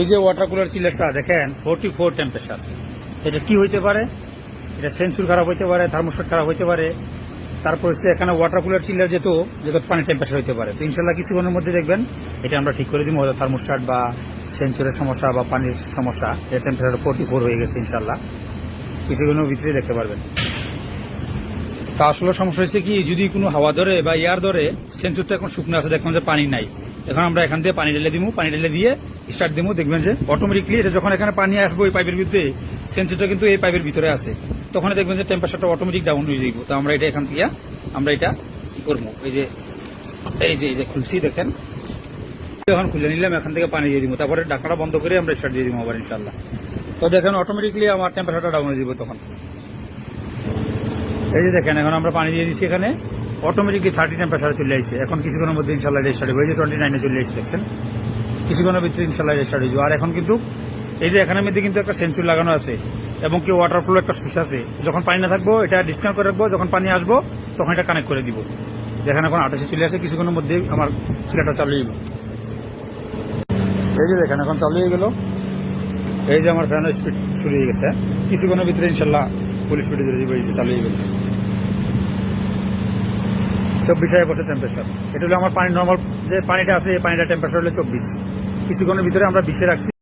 এই যে water cooler চিলারটা দেখেন ফোরটি ফোর টেম্পারেচার এটা কি হইতে পারে? এটা সেন্সুর খারাপ হইতে পারে থার্মোস্টাট খারাপ হইতে পারে। তারপর হচ্ছে এখানে ওয়াটার কুলার চিলার যেত যেটা পানি টেম্পারেচার হইতে পারে। তো ইনশাল্লাহ কিছুক্ষণের মধ্যে দেখবেন, এটা আমরা ঠিক করে দিব, হয়তো থার্মোস্টাট বা সেন্সরের সমস্যা বা পানির সমস্যা, এর টেম্পারেচার ফোরটি ফোর হয়ে গেছে ইনশাল্লাহ কিছুক্ষণের ভিতরে দেখতে পারবেন। তা আসলে সমস্যা হচ্ছে কি, যদি কোনো হাওয়া ধরে বা এয়ার ধরে সেন্সরটা এখন শুকনো আছে, দেখবেন যে পানি নাই। এখন আমরা এখান থেকে পানি ঢেলে দিব পানি ঢেলে দিয়ে স্টার্ট দিব দেখবেন যে অটোমেটিকলি এটা যখন এখানে পানি আসবে ওই পাইপের ভিতরে সেন্সরটা কিন্তু এই পাইপের ভিতরে আছে। তখন দেখবেন যে টেম্পারেচারটা অটোমেটিক ডাউন হয়ে যাইব। তো আমরা এটা এখান থেকে আমরা এটা করব? এই যে এই যে এই যে খুলছি, দেখেন। এখন খুলে নিলাম, এখান থেকে পানি দিয়ে দিব তারপরে ঢাকনাটা বন্ধ করে আমরা স্টার্ট দিয়ে দিব আবার ইনশাল্লাহ তো দেখেন অটোমেটিকলি আমার টেম্পারেচারটা ডাউন হয়ে যাবে তখন। এই যে দেখেন, এখন আমরা পানি দিয়ে দিচ্ছি এখানে। অটোমেটিকলি থার্টি টেম্পারেচার চলে আসছে এখন কিছুক্ষণের মধ্যে ইনশাল্লাহ রেস্টার্ট হবে এই যে টোয়েন্টি নাইনে চলে আসছে দেখছেন? কিছুক্ষণের ভিতরে ইনশাল্লাহ রেস্টার্ট হয়ে আর এখন কিন্তু এই যে এখানের মধ্যে কিন্তু একটা সেন্সুর লাগানো আছে এবং কি ওয়াটার ফ্লো একটা সুইচ আছে। যখন পানি না থাকব, এটা ডিসকানেক্ট করে রাখব, যখন পানি আসব, তখন এটা কানেক্ট করে দিব। দেখেন এখন আঠাশে চলে আসে, কিছুক্ষণের মধ্যে আমার ছেলেটা চালু হয়ে এই যে দেখেন, এখন চালু হয়ে গেল। এই যে আমার ফ্যানের স্পিড শুরু হয়ে গেছে। কিছুক্ষণের ভিতরে ইনশাল্লাহ ফুল স্পিডে চালু হয়ে গেল। চব্বিশ হাজার বছর টেম্পারেচার এটা হলো আমার পানি নর্মাল যে পানিটা আছে, এই পানিটা টেম্পারেচার হলো চব্বিশ। কিছুক্ষণের ভিতরে আমরা বিশে রাখছি।